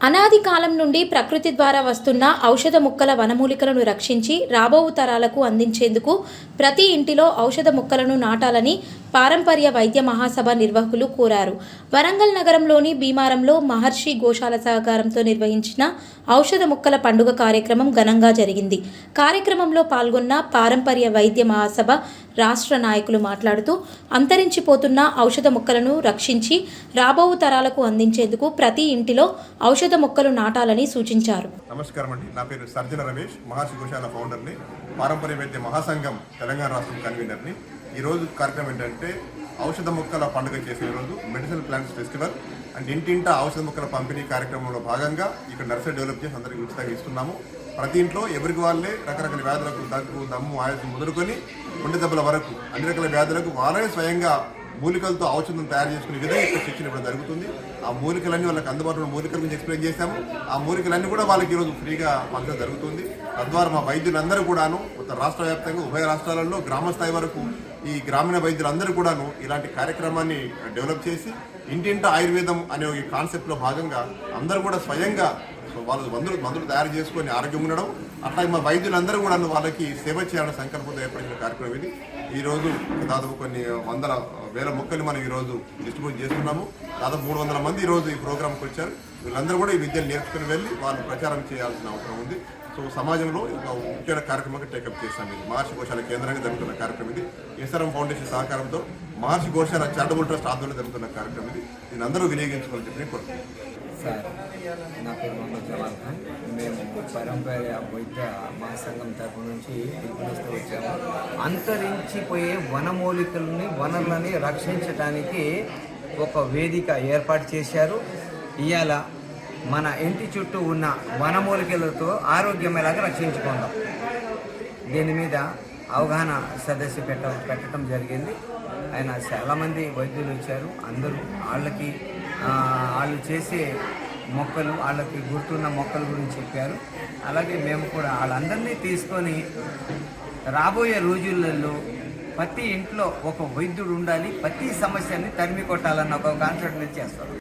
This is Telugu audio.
అనాది కాలం నుండి ప్రకృతి ద్వారా వస్తున్న ఔషధ మొక్కల వనమూలికలను రక్షించి రాబోవు తరాలకు అందించేందుకు ప్రతి ఇంటిలో ఔషధ మొక్కలను నాటాలని పారంపర్య వైద్య మహాసభ నిర్వాహకులు కోరారు. వరంగల్ నగరంలోని భీమారంలో మహర్షి గోశాల సహకారంతో నిర్వహించిన ఔషధ మొక్కల పండుగ కార్యక్రమం ఘనంగా జరిగింది. కార్యక్రమంలో పాల్గొన్న పారంపర్య వైద్య మహాసభ రాష్ట్ర నాయకులు మాట్లాడుతూ అంతరించిపోతున్న ఔషధ మొక్కలను రక్షించి రాబోవు తరాలకు అందించేందుకు ప్రతి ఇంటిలో ఔషధ మొక్కలు నాటాలని సూచించారు. నమస్కారం అండి. నా పేరు సర్జన రమేష్ మహర్షి గోశాల ఫౌండర్ని పారంపర్య వైద్య మహాసంఘం తెలంగాణ రాష్ట్రం కన్వీనర్ని. ఈరోజు కార్యక్రమం ఏంటంటే ఔషధ మొక్కల పండుగ చేసే రోజు మెడిసిన్ ప్లాంట్స్ ఫెస్టివల్ అండ్ ఇంటింట ఔషధ మొక్కల పంపిణీ కార్యక్రమంలో భాగంగా ఇక్కడ నర్సరీ డెవలప్ చేసి అందరికీ ఉచితంగా ఇస్తున్నాము. ప్రతి ఇంట్లో ఎవరికి వాళ్ళే రకరకాల వ్యాధులకు దగ్గు దమ్ము ఆయాసం మొదలుకొని గుండె దెబ్బల వరకు అన్ని రకాల వ్యాధులకు వాళ్ళే స్వయంగా మూలికలతో ఔషధం తయారు చేసుకునే విధంగా ఇక్కడ శిక్షణ ఇవ్వడం జరుగుతుంది. ఆ మూలికలన్నీ వాళ్ళకి అందుబాటులో మూలికల గురించి ఎక్స్ప్లెయిన్ చేశాము. ఆ మూలికలన్నీ కూడా వాళ్ళకి ఈరోజు ఫ్రీగా పంచడం జరుగుతుంది. తద్వారా మా వైద్యులందరూ కూడాను ఉత్తర రాష్ట్ర వ్యాప్తంగా ఉభయ రాష్ట్రాలలో గ్రామ స్థాయి వరకు ఈ గ్రామీణ వైద్యులందరూ కూడాను ఇలాంటి కార్యక్రమాన్ని డెవలప్ చేసి ఇంటింట ఆయుర్వేదం అనే ఈ కాన్సెప్ట్లో భాగంగా అందరూ కూడా స్వయంగా వాళ్ళు మందులు మందులు తయారు చేసుకొని ఆరోగ్యం ఉండడం అట్లాగే మా వైద్యులందరూ కూడా వాళ్ళకి సేవ చేయాలని సంకల్పంతో ఏర్పడిన కార్యక్రమం ఇది. ఈ రోజు దాదాపు కొన్ని వందల వేల మొక్కలు మనం ఈ రోజు డిస్ట్రిబ్యూట్ చేస్తున్నాము. దాదాపు మూడు వందల మంది ఈ రోజు ఈ ప్రోగ్రామ్కి వచ్చారు. వీళ్ళందరూ కూడా ఈ విద్యను నేర్చుకుని వెళ్ళి వాళ్ళు ప్రచారం చేయాల్సిన అవసరం ఉంది. సో సమాజంలో ఒక ముఖ్యమైన కార్యక్రమంగా టేకప్ చేస్తాం ఇది. మహర్షి గోశాల కేంద్రంగా జరుగుతున్న కార్యక్రమం ఇది. ఎస్ఆర్ఎం ఫౌండేషన్ సహకారంతో మహర్షి గోశాల చారిటబుల్ ట్రస్ట్ ఆధ్వర్యంలో జరుగుతున్న కార్యక్రమం ఇది. దీన్ని అందరూ వినియోగించుకోవాలని చెప్పి కోరుతున్నాను సార్ నా పేరు మొహమ్మద్ జమాల్ ఖాన్. మేము పరంపర వైద్య మహాసంఘం తరపు నుంచి పిలుపునిస్తూ వచ్చాము. అంతరించిపోయే వనమూలికలని వనరులని రక్షించడానికి ఒక వేదిక ఏర్పాటు చేశారు. ఇవాళ మన ఇంటి చుట్టూ ఉన్న వనమూలికలతో ఆరోగ్యమేలాగా రక్షించుకుందాం. దీని మీద అవగాహన సదస్సు పెట్ట పెట్టడం జరిగింది. ఆయన చాలామంది వైద్యులు వచ్చారు. అందరూ వాళ్ళకి వాళ్ళు చేసే మొక్కలు వాళ్ళకి గుర్తున్న మొక్కల గురించి చెప్పారు. అలాగే మేము కూడా వాళ్ళందరినీ తీసుకొని రాబోయే రోజులలో ప్రతి ఇంట్లో ఒక వైద్యుడు ఉండాలి ప్రతి సమస్యని తరిమి కొట్టాలన్న ఒక కాన్సెప్ట్ మీద చేస్తారు